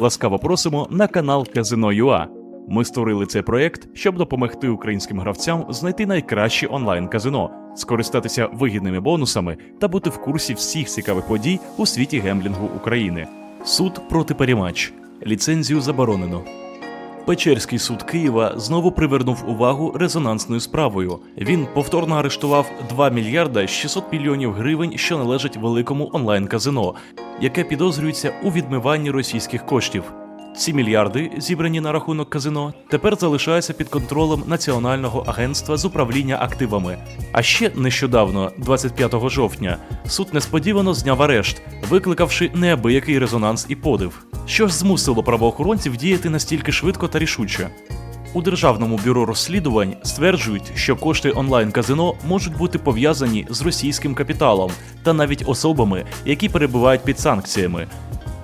Ласкаво просимо на канал Казино.ua. Ми створили цей проект, щоб допомогти українським гравцям знайти найкраще онлайн казино, скористатися вигідними бонусами та бути в курсі всіх цікавих подій у світі гемблінгу України. Суд проти Перемач. Ліцензію заборонено. Печерський суд Києва знову привернув увагу резонансною справою. Він повторно арештував 2 мільярда 600 мільйонів гривень, що належать великому онлайн-казино, яке підозрюється у відмиванні російських коштів. Ці мільярди, зібрані на рахунок казино, тепер залишаються під контролем Національного агентства з управління активами. А ще нещодавно, 25 жовтня, суд несподівано зняв арешт, викликавши неабиякий резонанс і подив. Що ж змусило правоохоронців діяти настільки швидко та рішуче? У Державному бюро розслідувань стверджують, що кошти онлайн-казино можуть бути пов'язані з російським капіталом та навіть особами, які перебувають під санкціями.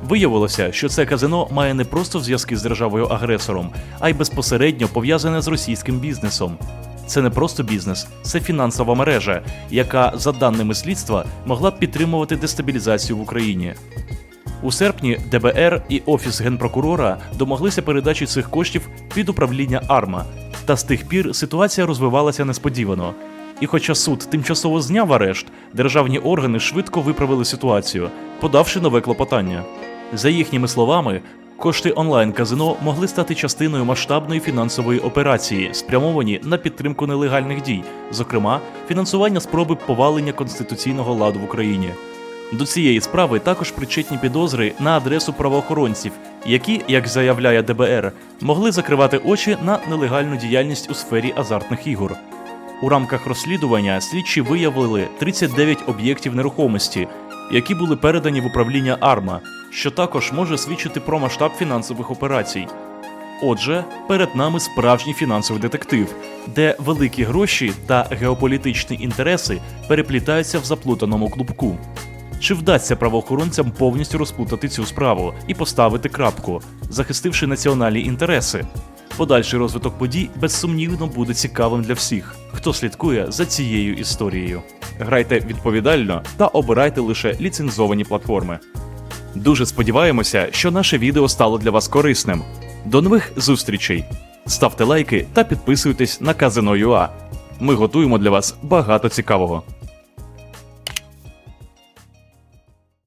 Виявилося, що це казино має не просто зв'язки з державою-агресором, а й безпосередньо пов'язане з російським бізнесом. Це не просто бізнес, це фінансова мережа, яка, за даними слідства, могла б підтримувати дестабілізацію в Україні. У серпні ДБР і Офіс генпрокурора домоглися передачі цих коштів під управління АРМА. Та з тих пір ситуація розвивалася несподівано. І хоча суд тимчасово зняв арешт, державні органи швидко виправили ситуацію, подавши нове клопотання. За їхніми словами, кошти онлайн-казино могли стати частиною масштабної фінансової операції, спрямовані на підтримку нелегальних дій, зокрема, фінансування спроби повалення конституційного ладу в Україні. До цієї справи також причетні підозри на адресу правоохоронців, які, як заявляє ДБР, могли закривати очі на нелегальну діяльність у сфері азартних ігор. У рамках розслідування слідчі виявили 39 об'єктів нерухомості, які були передані в управління АРМА, що також може свідчити про масштаб фінансових операцій. Отже, перед нами справжній фінансовий детектив, де великі гроші та геополітичні інтереси переплітаються в заплутаному клубку. Чи вдасться правоохоронцям повністю розплутати цю справу і поставити крапку, захистивши національні інтереси? Подальший розвиток подій безсумнівно буде цікавим для всіх, хто слідкує за цією історією. Грайте відповідально та обирайте лише ліцензовані платформи. Дуже сподіваємося, що наше відео стало для вас корисним. До нових зустрічей! Ставте лайки та підписуйтесь на Казино.ua. Ми готуємо для вас багато цікавого.